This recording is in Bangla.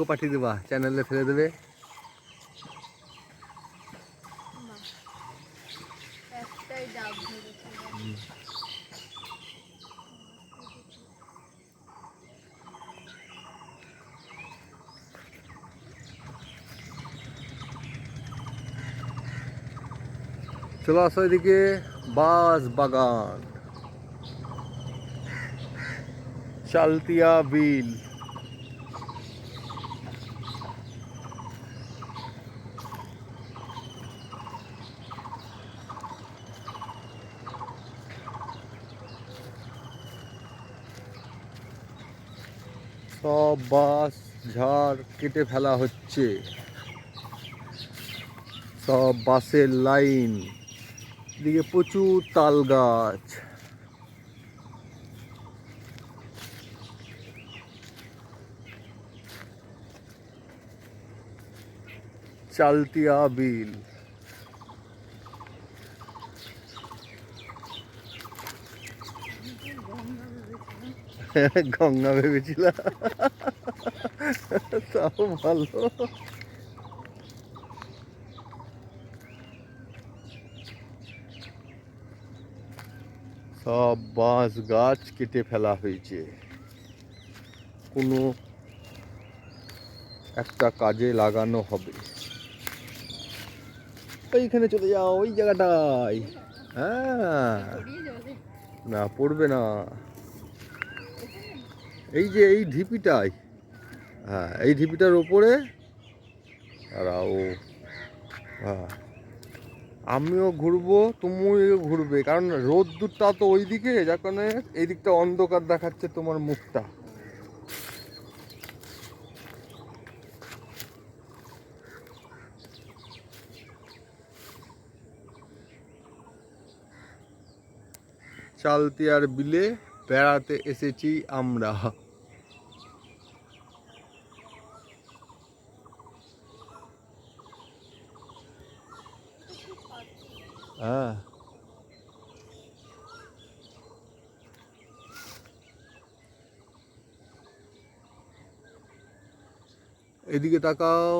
আমাকেও পাঠিয়ে দেবা চ্যানেলে ফেলে দেবে। চলো আসো এদিকে বাস বাগান। চালতিয়া বিল। সব বাস, ঝাড় কেটে ফেলা হচ্ছে। সব বাসের লাইন, এদিকে প্রচুর তাল গাছ। চালতিয়া বিল গঙ্গা ভেবেছিলাম। তাও ভালো। সব বাঁশ গাছ কেটে ফেলা হয়েছে। কোনো একটা কাজে লাগানো হবে। ওইখানে চলে যাও, ওই জায়গাটায়। হ্যাঁ। না, পড়বে না। এই যে এই ঢিপিটাই হ্যাঁ এই ঢিপিটার ওপরে, দাঁড়াও হ্যাঁ আমিও ঘুরবো, তুমিও ঘুরবে, কারণ রোদ্দুরটা তো ওই দিকে যার কারণে এই দিকটা অন্ধকার দেখাচ্ছে তোমার মুখটা। চালতিয়ার বিলে বেড়াতে এসেছি আমরা হ্যাঁ এদিকে তাকাও